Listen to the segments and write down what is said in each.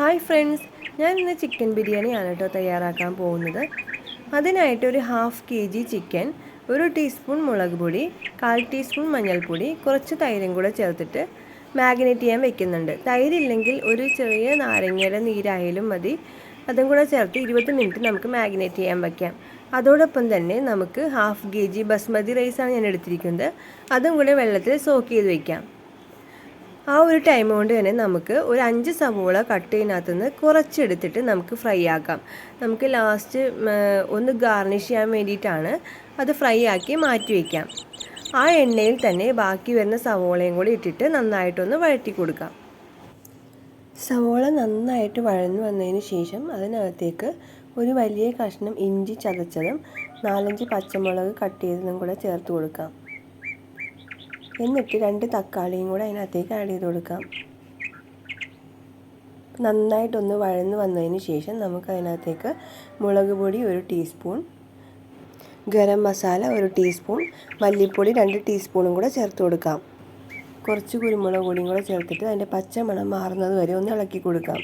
Hi friends ഞാൻ ഇന്ന് chicken ബിരിയാണിയാണ് കേട്ടോ തയ്യാറാക്കാൻ പോകുന്നത്. അതിനായിട്ട് ഒരു ഹാഫ് കെ ജി ചിക്കൻ ഒരു ടീസ്പൂൺ മുളക് പൊടി കാൽ ടീസ്പൂൺ മഞ്ഞൾപ്പൊടി കുറച്ച് തൈരും കൂടെ ചേർത്തിട്ട് മാഗ്നേറ്റ് ചെയ്യാൻ വെക്കുന്നുണ്ട്. തൈരില്ലെങ്കിൽ ഒരു ചെറിയ നാരങ്ങയുടെ നീരായാലും മതി. അതും കൂടെ ചേർത്ത് ഇരുപത് മിനിറ്റ് നമുക്ക് മാഗ്നേറ്റ് ചെയ്യാൻ വയ്ക്കാം അതോടൊപ്പം തന്നെ നമുക്ക് ഹാഫ് കെ ജി ബസ്മതി റൈസാണ് ഞാൻ എടുത്തിരിക്കുന്നത്. അതും കൂടെ വെള്ളത്തിൽ സോക്ക് ചെയ്ത് വയ്ക്കാം ആ ഒരു ടൈം കൊണ്ട് തന്നെ നമുക്ക് ഒരു അഞ്ച് സവോള കട്ട് ചെയ്യുന്നതിനകത്ത് നിന്ന് കുറച്ചെടുത്തിട്ട് നമുക്ക് ഫ്രൈ ആക്കാം. നമുക്ക് ലാസ്റ്റ് ഒന്ന് ഗാർണിഷ് ചെയ്യാൻ വേണ്ടിയിട്ടാണ് അത് ഫ്രൈ ആക്കി മാറ്റി വയ്ക്കാം ആ എണ്ണയിൽ തന്നെ ബാക്കി വരുന്ന സവോളയും കൂടി ഇട്ടിട്ട് നന്നായിട്ടൊന്ന് വഴറ്റി കൊടുക്കാം. സവോള നന്നായിട്ട് വഴന്നു വന്നതിന് ശേഷം അതിനകത്തേക്ക് ഒരു വലിയ കഷ്ണം ഇഞ്ചി ചതച്ചതും നാലഞ്ച് പച്ചമുളക് കട്ട് ചെയ്തതും കൂടെ ചേർത്ത് കൊടുക്കാം. എന്നിട്ട് രണ്ട് തക്കാളിയും കൂടെ അതിനകത്തേക്ക് ആഡ് ചെയ്ത് കൊടുക്കാം. നന്നായിട്ടൊന്ന് വഴന്ന് വന്നതിന് ശേഷം നമുക്ക് അതിനകത്തേക്ക് മുളക് പൊടി ഒരു ടീസ്പൂൺ ഗരം മസാല ഒരു ടീസ്പൂൺ മല്ലിപ്പൊടി രണ്ട് ടീസ്പൂണും കൂടെ ചേർത്ത് കൊടുക്കാം. കുറച്ച് കുരുമുളക് പൊടിയും കൂടെ ചേർത്തിട്ട് അതിന്റെ പച്ചമണം മാറുന്നത് വരെ ഒന്ന് ഇളക്കി കൊടുക്കാം.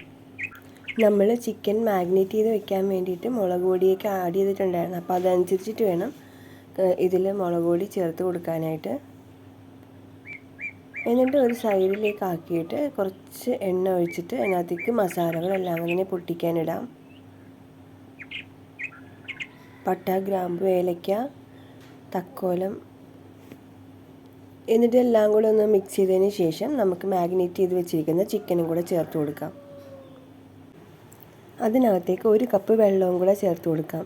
നമ്മൾ ചിക്കൻ മാഗ്നേറ്റ് ചെയ്ത് വെക്കാൻ വേണ്ടിയിട്ട് മുളക് പൊടിയൊക്കെ ആഡ് ചെയ്തിട്ടുണ്ടായിരുന്നു. അപ്പോൾ അതനുസരിച്ചിട്ട് വേണം ഇതിൽ മുളക് പൊടി ചേർത്ത് കൊടുക്കാനായിട്ട്. എന്നിട്ട് ഒരു സൈഡിലേക്ക് ആക്കിയിട്ട് കുറച്ച് എണ്ണ ഒഴിച്ചിട്ട് അതിനകത്തേക്ക് മസാലകളെല്ലാം അങ്ങനെ പൊട്ടിക്കാനിടാം. പട്ട ഗ്രാമ്പു ഏലക്ക തക്കോലം എന്നിട്ട് എല്ലാം കൂടെ ഒന്ന് മിക്സ് ചെയ്തതിന് ശേഷം നമുക്ക് മാഗ്നേറ്റ് ചെയ്ത് വെച്ചിരിക്കുന്ന ചിക്കനും കൂടെ ചേർത്ത് കൊടുക്കാം. അതിനകത്തേക്ക് ഒരു കപ്പ് വെള്ളവും കൂടെ ചേർത്ത് കൊടുക്കാം.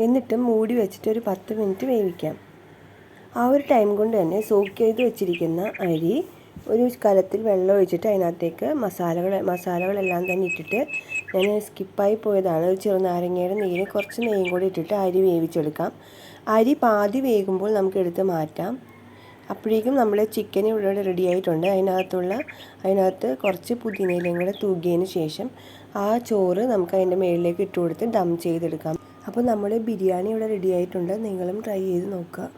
എന്നിട്ട് മൂടി വെച്ചിട്ട് ഒരു പത്ത് മിനിറ്റ് വേവിക്കാം. ആ ഒരു ടൈം കൊണ്ട് തന്നെ സോക്ക് ചെയ്ത് വെച്ചിരിക്കുന്ന അരി ഒരു കലത്തിൽ വെള്ളം ഒഴിച്ചിട്ട് അതിനകത്തേക്ക് മസാലകൾ മസാലകളെല്ലാം തന്നെ ഇട്ടിട്ട് ഞാൻ സ്കിപ്പായി പോയതാണ്. ഒരു ചെറുനാരങ്ങയുടെ നീര് കുറച്ച് നെയ്യും കൂടി ഇട്ടിട്ട് അരി വേവിച്ചെടുക്കാം. അരി പാതി വേകുമ്പോൾ നമുക്ക് എടുത്ത് മാറ്റാം. അപ്പോഴേക്കും നമ്മൾ ചിക്കൻ ഇവിടെ റെഡി ആയിട്ടുണ്ട്. അതിനകത്തുള്ള അതിനകത്ത് കുറച്ച് പുതിനയിലയും കൂടെ തൂകിയതിന് ശേഷം ആ ചോറ് നമുക്ക് അതിന്റെ മുകളിലേക്ക് ഇട്ട് കൊടുത്ത് ചെയ്തെടുക്കാം. അപ്പോൾ നമ്മുടെ ബിരിയാണി ഇവിടെ റെഡി ആയിട്ടുണ്ട്. നിങ്ങളും ട്രൈ ചെയ്ത് നോക്കുക.